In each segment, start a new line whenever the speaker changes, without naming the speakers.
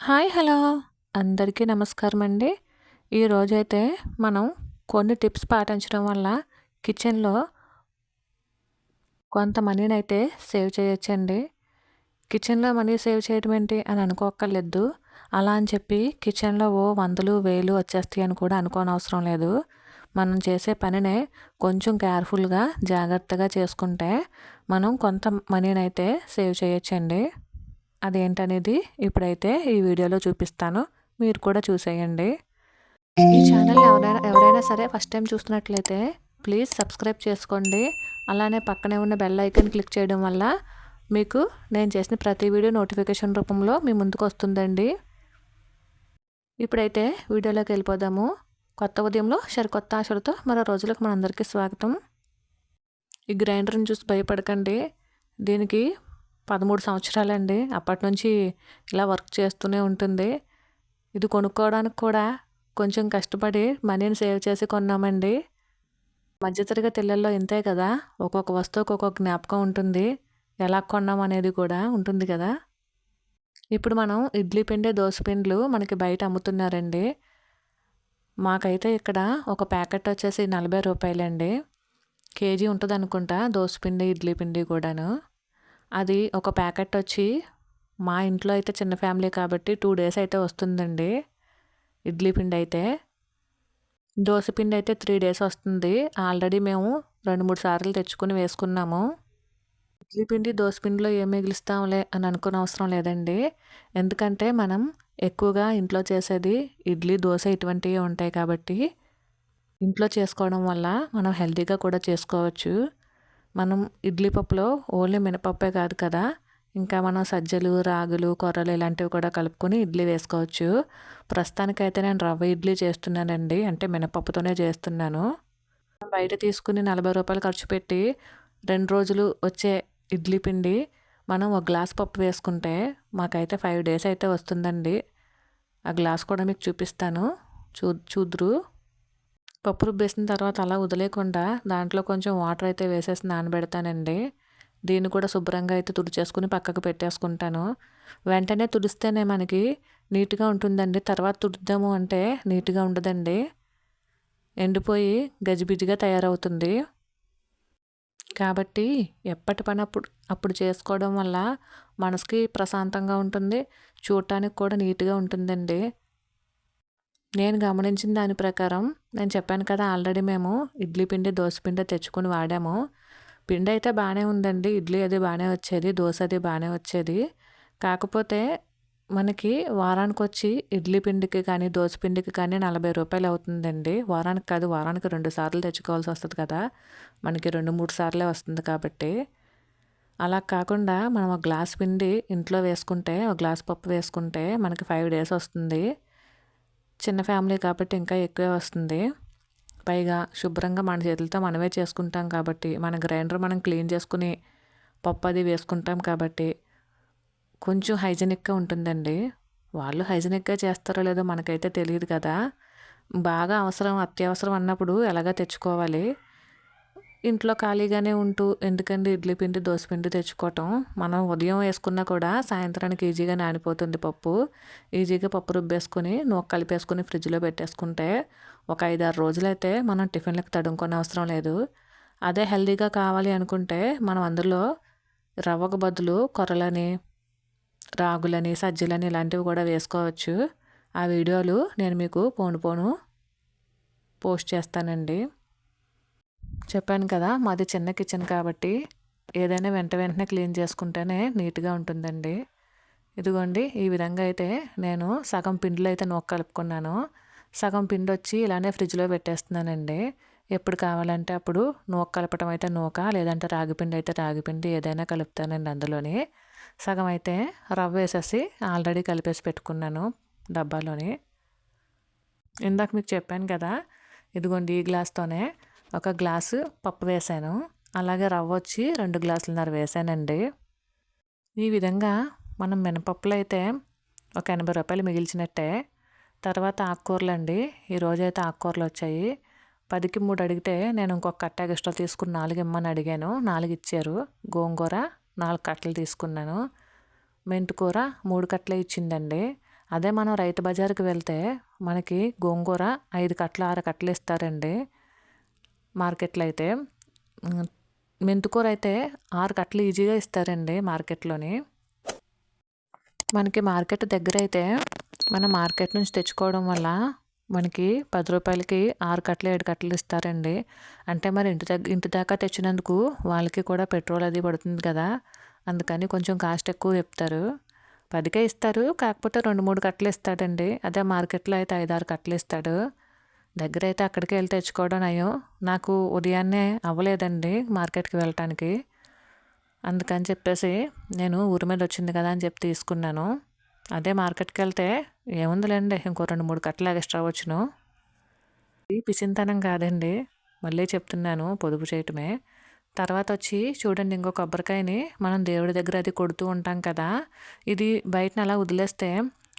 Hi hello. అందరికీ నమస్కారం అండి. ఈరోజైతే మనం కొన్ని టిప్స్ పాటించడం వల్ల కిచెన్లో కొంత మనీని అయితే సేవ్ చేయొచ్చండి. కిచెన్లో మనీ సేవ్ చేయడం ఏంటి అని అనుకోక్కర్లేదు. అలా అని చెప్పి కిచెన్లో ఓ వందలు వేలు వచ్చేస్తాయి అని కూడా అనుకోనవసరం లేదు. మనం చేసే పనినే కొంచెం కేర్ఫుల్గా జాగ్రత్తగా చేసుకుంటే మనం కొంత మనీని అయితే సేవ్ చేయొచ్చండి. అదేంటనేది ఇప్పుడైతే ఈ వీడియోలో చూపిస్తాను. మీరు కూడా చూసేయండి. ఈ ఛానల్ ఎవరైనా ఎవరైనా సరే ఫస్ట్ టైం చూస్తున్నట్లయితే ప్లీజ్ సబ్స్క్రైబ్ చేసుకోండి. అలానే పక్కనే ఉన్న బెల్ ఐకన్ క్లిక్ చేయడం వల్ల మీకు నేను చేసిన ప్రతి వీడియో నోటిఫికేషన్ రూపంలో మీ ముందుకు వస్తుందండి. ఇప్పుడైతే వీడియోలోకి వెళ్ళిపోదాము. కొత్త ఉదయంలో సరికొత్త ఆశలతో మరో రోజులకు మనందరికీ స్వాగతం. ఈ గ్రైండర్ని చూసి భయపడకండి. దీనికి పదమూడు సంవత్సరాలండి. అప్పటి నుంచి ఇలా వర్క్ చేస్తూనే ఉంటుంది. ఇది కొనుక్కోవడానికి కూడా కొంచెం కష్టపడి మనీని సేవ్ చేసి కొన్నామండి. మధ్యతరగతి ఇళ్ళల్లో ఇంతే కదా. ఒక్కొక్క వస్తువుకి ఒక్కొక్క జ్ఞాపకం ఉంటుంది. ఎలా కొన్నాం అనేది కూడా ఉంటుంది కదా. ఇప్పుడు మనం ఇడ్లీ పిండి దోశ పిండ్లు మనకి బయట అమ్ముతున్నారండి. మాకైతే ఇక్కడ ఒక ప్యాకెట్ వచ్చేసి నలభై రూపాయలండి. కేజీ ఉంటుంది అనుకుంటా దోశ పిండి ఇడ్లీ పిండి కూడాను. అది ఒక ప్యాకెట్ వచ్చి మా ఇంట్లో అయితే చిన్న ఫ్యామిలీ కాబట్టి టూ డేస్ అయితే వస్తుందండి. ఇడ్లీ పిండి అయితే. దోశ పిండి అయితే త్రీ డేస్ వస్తుంది. ఆల్రెడీ మేము రెండు మూడు సార్లు తెచ్చుకొని వేసుకున్నాము. ఇడ్లీ పిండి దోశ పిండిలో ఏం మిగిలిస్తాంలే అని అనుకునే అవసరం లేదండి. ఎందుకంటే మనం ఎక్కువగా ఇంట్లో చేసేది ఇడ్లీ దోశ ఇటువంటివి ఉంటాయి కాబట్టి ఇంట్లో చేసుకోవడం వల్ల మనం హెల్తీగా కూడా చేసుకోవచ్చు. మనం ఇడ్లీ పప్పులో ఓన్లీ మినపప్పే కాదు కదా. ఇంకా మనం సజ్జలు రాగులు కొర్రలు ఇలాంటివి కూడా కలుపుకొని ఇడ్లీ వేసుకోవచ్చు. ప్రస్తుతానికైతే నేను రవ్వ ఇడ్లీ చేస్తున్నానండి. అంటే మినపప్పుతోనే చేస్తున్నాను. బయట తీసుకుని నలభై రూపాయలు ఖర్చు పెట్టి రెండు రోజులు వచ్చే ఇడ్లీ పిండి మనం ఒక గ్లాస్ పప్పు వేసుకుంటే మాకైతే ఫైవ్ డేస్ అయితే వస్తుందండి. ఆ గ్లాస్ కూడా మీకు చూపిస్తాను. చూ చూద్దురు. పప్పు రుబ్బేసిన తర్వాత అలా వదిలేకుండా దాంట్లో కొంచెం వాటర్ అయితే వేసేసి నానబెడతానండి. దీన్ని కూడా శుభ్రంగా అయితే తుడిచేసుకుని పక్కకు పెట్టేసుకుంటాను. వెంటనే తుడిస్తేనే మనకి నీట్గా ఉంటుందండి. తర్వాత తుడుద్దాము అంటే నీట్గా ఉండదండి. ఎండిపోయి గజిబిజిగా తయారవుతుంది. కాబట్టి ఎప్పటి పని అప్పుడు అప్పుడు చేసుకోవడం వల్ల మనసుకి ప్రశాంతంగా ఉంటుంది. చూడటానికి కూడా నీట్గా ఉంటుందండి. నేను గమనించిన దాని ప్రకారం నేను చెప్పాను కదా ఆల్రెడీ మేము ఇడ్లీ పిండి దోశ పిండి తెచ్చుకొని వాడాము. పిండి అయితే బాగానే ఉందండి. ఇడ్లీ అది బాగానే వచ్చేది దోశ అది బాగానే వచ్చేది. కాకపోతే మనకి వారానికి వచ్చి ఇడ్లీ పిండికి కానీ దోశ పిండికి కానీ నలభై రూపాయలు అవుతుందండి. వారానికి కాదు వారానికి రెండు సార్లు తెచ్చుకోవాల్సి వస్తుంది కదా. మనకి రెండు మూడు సార్లే వస్తుంది కాబట్టి. అలా కాకుండా మనం ఒక గ్లాస్ పిండి ఇంట్లో వేసుకుంటే ఒక గ్లాస్ పప్పు వేసుకుంటే మనకి ఫైవ్ డేస్ వస్తుంది. చిన్న ఫ్యామిలీ కాబట్టి ఇంకా ఎక్కువే వస్తుంది. పైగా శుభ్రంగా మన చేతులతో మనమే చేసుకుంటాం కాబట్టి మన గ్రైండర్ మనం క్లీన్ చేసుకుని పప్పు అది వేసుకుంటాం కాబట్టి కొంచెం హైజెనిక్గా ఉంటుందండి. వాళ్ళు హైజెనిక్గా చేస్తారో లేదో మనకైతే తెలియదు కదా. బాగా అవసరం అత్యవసరం అన్నప్పుడు ఎలాగ తెచ్చుకోవాలి? ఇంట్లో ఖాళీగానే ఉంటూ ఎందుకండి ఇడ్లీ పిండి దోశ పిండి తెచ్చుకోవటం? మనం ఉదయం వేసుకున్నా కూడా సాయంత్రానికి ఈజీగా నానిపోతుంది పప్పు. ఈజీగా పప్పు రుబ్బేసుకుని నూక కలిపేసుకుని ఫ్రిడ్జ్లో పెట్టేసుకుంటే ఒక ఐదారు రోజులైతే మనం టిఫిన్లకు తడుముకునే అవసరం లేదు. అదే హెల్తీగా కావాలి అనుకుంటే మనం అందులో రవ్వకు బదులు కొర్రలని రాగులని సజ్జలని ఇలాంటివి కూడా వేసుకోవచ్చు. ఆ వీడియోలు నేను మీకు పోను పోను పోస్ట్ చేస్తానండి. చెప్పాను కదా మాది చిన్న కిచెన్ కాబట్టి ఏదైనా వెంట వెంటనే క్లీన్ చేసుకుంటేనే నీట్గా ఉంటుందండి. ఇదిగోండి ఈ విధంగా అయితే నేను సగం పిండిలో అయితే నూక కలుపుకున్నాను. సగం పిండి వచ్చి ఇలానే ఫ్రిడ్జ్లో పెట్టేస్తున్నానండి. ఎప్పుడు కావాలంటే అప్పుడు నూక కలపటం అయితే నూక లేదంటే రాగిపిండి అయితే రాగిపిండి ఏదైనా కలుపుతానండి అందులోని. సగం అయితే రవ్వ వేసేసి ఆల్రెడీ కలిపేసి పెట్టుకున్నాను డబ్బాలోని. ఇందాక మీకు చెప్పాను కదా ఇదిగోండి ఈ గ్లాస్తోనే ఒక గ్లాసు పప్పు వేసాను. అలాగే రవ్వ వచ్చి రెండు గ్లాసులన్నర వేసానండి. ఈ విధంగా మనం మినపప్పులు అయితే ఒక ఎనభై రూపాయలు మిగిల్చినట్టే. తర్వాత ఆకుకూరలు అండి ఈరోజైతే ఆకుకూరలు వచ్చాయి. పదికి మూడు అడిగితే నేను ఇంకొక కట్ట ఎక్స్ట్రా తీసుకుని నాలుగు ఇమ్మని అడిగాను. నాలుగు ఇచ్చారు. గోంగూర నాలుగు కట్టలు తీసుకున్నాను. మెంతికూర మూడు కట్టలే ఇచ్చిందండి. అదే మనం రైతు బజార్కి వెళ్తే మనకి గోంగూర ఐదు కట్టలు ఆరు కట్టలు ఇస్తారండి. మార్కెట్లో అయితే మెంతుకూర మెంతికూర అయితే ఆరు కట్టలు ఈజీగా ఇస్తారండి మార్కెట్లోని. మనకి మార్కెట్ దగ్గర అయితే మనం మార్కెట్ నుంచి తెచ్చుకోవడం వల్ల మనకి పది రూపాయలకి ఆరు కట్టలు ఏడు కట్టలు ఇస్తారండి. అంటే మరి ఇంటి దగ్గర ఇంటి దాకా తెచ్చినందుకు వాళ్ళకి కూడా పెట్రోల్ అది పడుతుంది కదా. అందుకని కొంచెం కాస్ట్ ఎక్కువ చెప్తారు. పదికే ఇస్తారు కాకపోతే రెండు మూడు కట్టలు ఇస్తాడండి. అదే మార్కెట్లో అయితే ఐదు ఆరు కట్టలు ఇస్తాడు. దగ్గర అయితే అక్కడికి వెళ్ళి తెచ్చుకోవడం అయ్యో నాకు ఉదయాన్నే అవ్వలేదండి మార్కెట్కి వెళ్ళటానికి. అందుకని చెప్పేసి నేను ఊరి మీద వచ్చింది కదా అని చెప్పి తీసుకున్నాను. అదే మార్కెట్కి వెళ్తే ఏముందిలేండి ఇంకో రెండు మూడు కట్టలు ఎక్స్ట్రా వచ్చును. ఇది పిసింతనం కాదండి మళ్ళీ చెప్తున్నాను పొదుపు చేయటమే. తర్వాత వచ్చి చూడండి ఇంకో కొబ్బరికాయని మనం దేవుడి దగ్గర అది కొడుతూ ఉంటాం కదా ఇది బయటను అలా వదిలేస్తే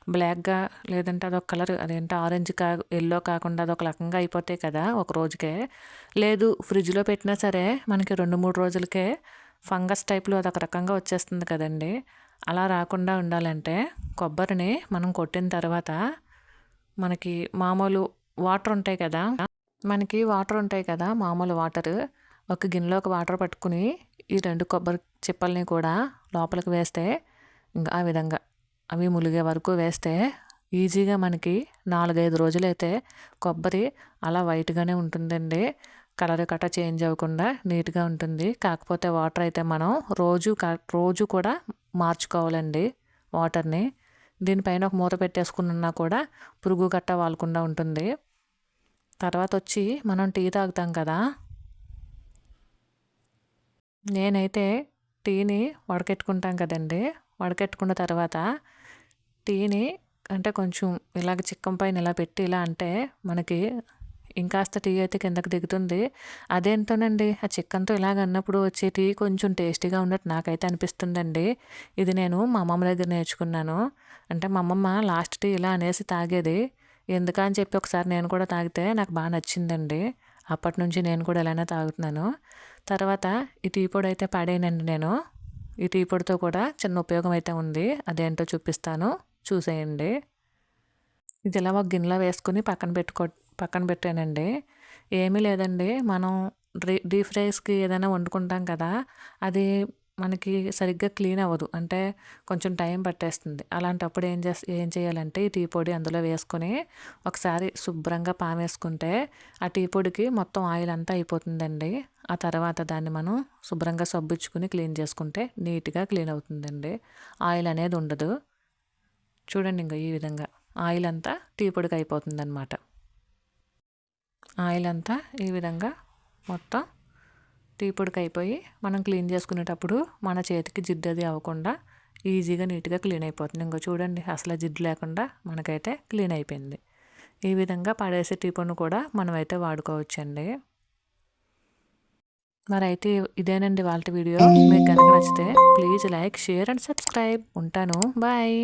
బ్లాక్గా లేదంటే అదొక కలర్ అదేంటో ఆరెంజ్ కా ఎల్లో కాకుండా అదొక రకంగా అయిపోతాయి కదా ఒక రోజుకే. లేదు ఫ్రిడ్జ్లో పెట్టినా సరే మనకి రెండు మూడు రోజులకే ఫంగస్ టైప్లో అదొక రకంగా వచ్చేస్తుంది కదండి. అలా రాకుండా ఉండాలంటే కొబ్బరిని మనం కొట్టిన తర్వాత మనకి మామూలు వాటర్ ఉంటాయి కదా మనకి వాటర్ ఉంటాయి కదా మామూలు వాటర్. ఒక గిన్నెలోకి వాటర్ పట్టుకుని ఈ రెండు కొబ్బరి చిప్పల్ని కూడా లోపలికి వేస్తే ఇంకా ఆ విధంగా అవి ములిగే వరకు వేస్తే ఈజీగా మనకి నాలుగైదు రోజులైతే కొబ్బరి అలా వైట్గానే ఉంటుందండి. కలర్ కట్ట చేంజ్ అవ్వకుండా నీట్గా ఉంటుంది. కాకపోతే వాటర్ అయితే మనం రోజు క రోజు కూడా మార్చుకోవాలండి వాటర్ని. దీనిపైన ఒక మూత పెట్టేసుకున్నా కూడా పురుగు గట్ట వాలకుండా ఉంటుంది. తర్వాత వచ్చి మనం టీ తాగుతాం కదా. నేనైతే టీని వడకెట్టుకుంటాం కదండి. వడకెట్టుకున్న తర్వాత టీని అంటే కొంచెం ఇలాగ చిక్కం పైన ఇలా పెట్టి ఇలా అంటే మనకి ఇంకాస్త టీ అయితే కిందకి దిగుతుంది. అదేంటోనండి? ఆ చిక్కన్తో ఇలాగ అన్నప్పుడు వచ్చే టీ కొంచెం టేస్టీగా ఉన్నట్టు నాకైతే అనిపిస్తుందండి. ఇది నేను మా అమ్మమ్మ దగ్గర నేర్చుకున్నాను. అంటే మా అమ్మమ్మ లాస్ట్ టీ ఇలా అనేసి తాగేది. ఎందుకని చెప్పి ఒకసారి నేను కూడా తాగితే నాకు బాగా నచ్చిందండి. అప్పటి నుంచి నేను కూడా ఇలానే తాగుతున్నాను. తర్వాత ఈ టీ పొడి అయితే పాడేనండి నేను. ఈ టీ పొడితో కూడా చిన్న ఉపయోగం అయితే ఉంది. అదేంటో చూపిస్తాను. చూసేయండి. ఇది ఇలా ఒక గిన్నెలో వేసుకుని పక్కన పెట్టుకో పక్కన పెట్టానండి. ఏమీ లేదండి. మనం డ్రీ డీప్ ఫ్రైస్కి ఏదైనా వండుకుంటాం కదా అది మనకి సరిగ్గా క్లీన్ అవ్వదు. అంటే కొంచెం టైం పట్టేస్తుంది. అలాంటప్పుడు ఏం చేస్ ఏం చేయాలంటే ఈ టీ పొడి అందులో వేసుకొని ఒకసారి శుభ్రంగా పామేసుకుంటే ఆ టీ పొడికి మొత్తం ఆయిల్ అంతా అయిపోతుందండి. ఆ తర్వాత దాన్ని మనం శుభ్రంగా సబ్బుచ్చుకుని క్లీన్ చేసుకుంటే నీట్గా క్లీన్ అవుతుందండి. ఆయిల్ అనేది ఉండదు. చూడండి ఇంకా ఈ విధంగా. ఆయిల్ అంతా టీ పొడికి అయిపోతుంది అనమాట ఆయిల్ అంతా ఈ విధంగా మొత్తం టీ పొడికి అయిపోయి మనం క్లీన్ చేసుకునేటప్పుడు మన చేతికి జిడ్డు అది అవ్వకుండా ఈజీగా నీట్గా క్లీన్ అయిపోతుంది. ఇంకో చూడండి అసలు జిడ్డు లేకుండా మనకైతే క్లీన్ అయిపోయింది. ఈ విధంగా పడేసే టీ పొడిని కూడా మనమైతే వాడుకోవచ్చండి. మరి అయితే ఇదేనండి వాళ్ళ వీడియో. మీకు కనుక నచ్చితే please like share and subscribe. ఉంటాను. బాయ్.